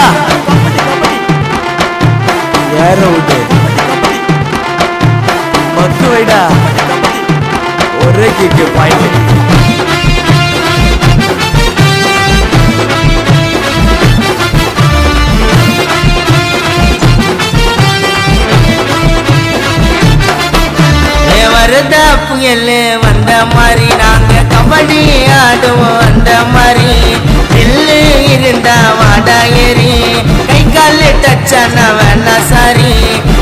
அட்ரா ஏற விட்டு மக்கு வைடா? ஒரே கிக்கு பாயிண்ட். வருத புயல்? வந்த மாதிரி நாங்க கபடி ஆடுவோம். அந்த மாதிரி கால் டச்சான சாரி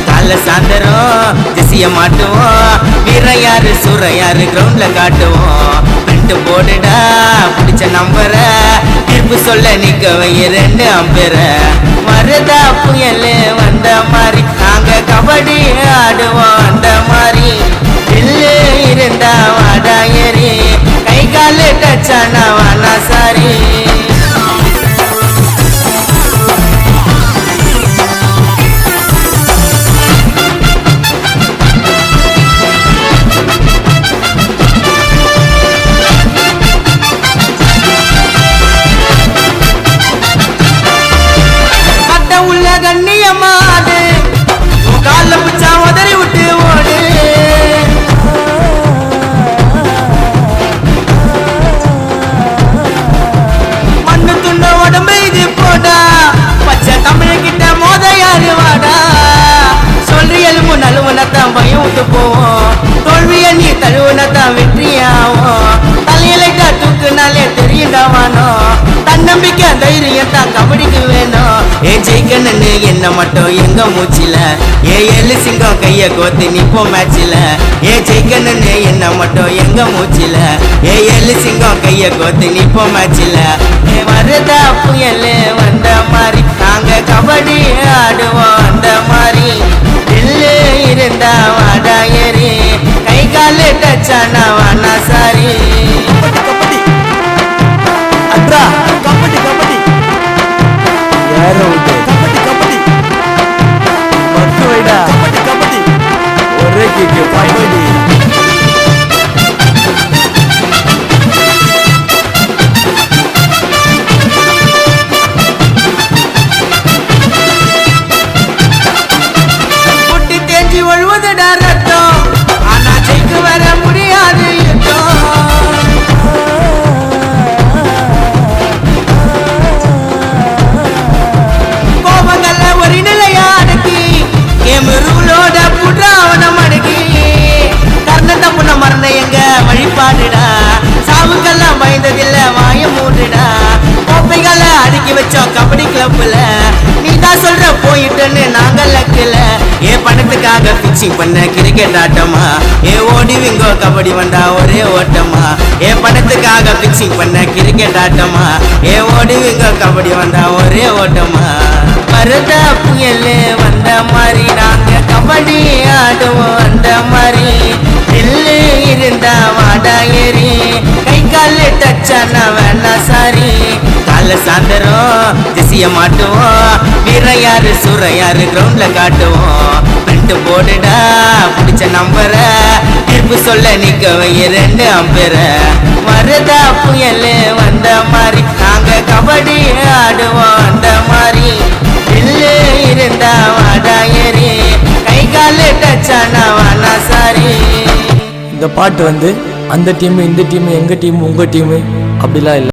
கால சாந்தரம் திசைய மாட்டுவோம் வீரையாரு சூறையாரு கிரவுண்ட்ல காட்டுவோம். பிரிண்ட் போடுடா பிடிச்ச நம்பர தீர்ப்பு சொல்ல நிக்க வை ரெண்டு அம்பேர. வருதா புயல் வந்த மாதிரி நாங்க கபடி ஆடுவோம் அந்த மாதிரி. இல்லு இருந்தா வாடா ஏறி கை காலு டச்சானா தான் பயம் விட்டு போவோம் தோல்விய நீ தழுவனத்தான் வெற்றியாவும் தலையிலைட்டா தூக்குனாலே தெரியுண்டாவானோ? தன்னம்பிக்கை தைரியம் தான் கபடிக்கு வேணும். ஏ ஜெயிக்கணும்னு என்ன மட்டும் எங்க மூச்சில? ஏ எள்ளு சிங்கம் கைய கோத்து நிப்போம் மேட்சில? ஏ ஜெயிக்கணும்னு என்ன மட்டும் எங்க மூச்சில? ஏ எள்ளு சிங்கம் கைய கோத்து நிப்போம் மேட்சில? ஏ வருதா புயல் வந்த மாதிரி? நாங்க கபடி ஆடுவோம் அந்த மாதிரி. புட்டி தேஞ்சி ஒழுவதுடா ரத்தம் பணத்துக்காக பண்ண கிரிக்கெட் ஆட்டமா? ஏ ஓடிவிங்கோ கபடி வந்தா ஒரே ஓட்டமா? ஏ பணத்துக்காக பிக்சிங் பண்ண கிரிக்கெட் ஆட்டமா? ஏ ஓடிவிங்கோ கபடி வந்தா ஒரே ஓட்டமா? மருத புயல் வந்த மாதிரி நாங்க கபடி ஆடுவோம் அந்த மாதிரி. நெல்லு இருந்தா வாடா ஏறி கை காலு டச்சானா வேணா சாரி கால சாந்தரம் திசைய மாட்டுவோம் சூர சூறையாரு கிரவுண்ட்ல காட்டுவோம். பிரிண்ட் போடுடா பிடிச்ச நம்பர. திருப்பி சொல்ல நிக்க வை ரெண்டு அம்பர. வருதா புயல் வந்த மாதிரி நாங்க கபடி ஆடுவோம் அந்த மாதிரி. இல்லு இருந்தா வாடா ஏறி கை கால டச்சானா வானா சாரி. இந்த பாட்டு வந்து அந்த டீம் இந்த டீம் எங்க டீம் உங்க டீம் அப்படிலாம் இல்லை.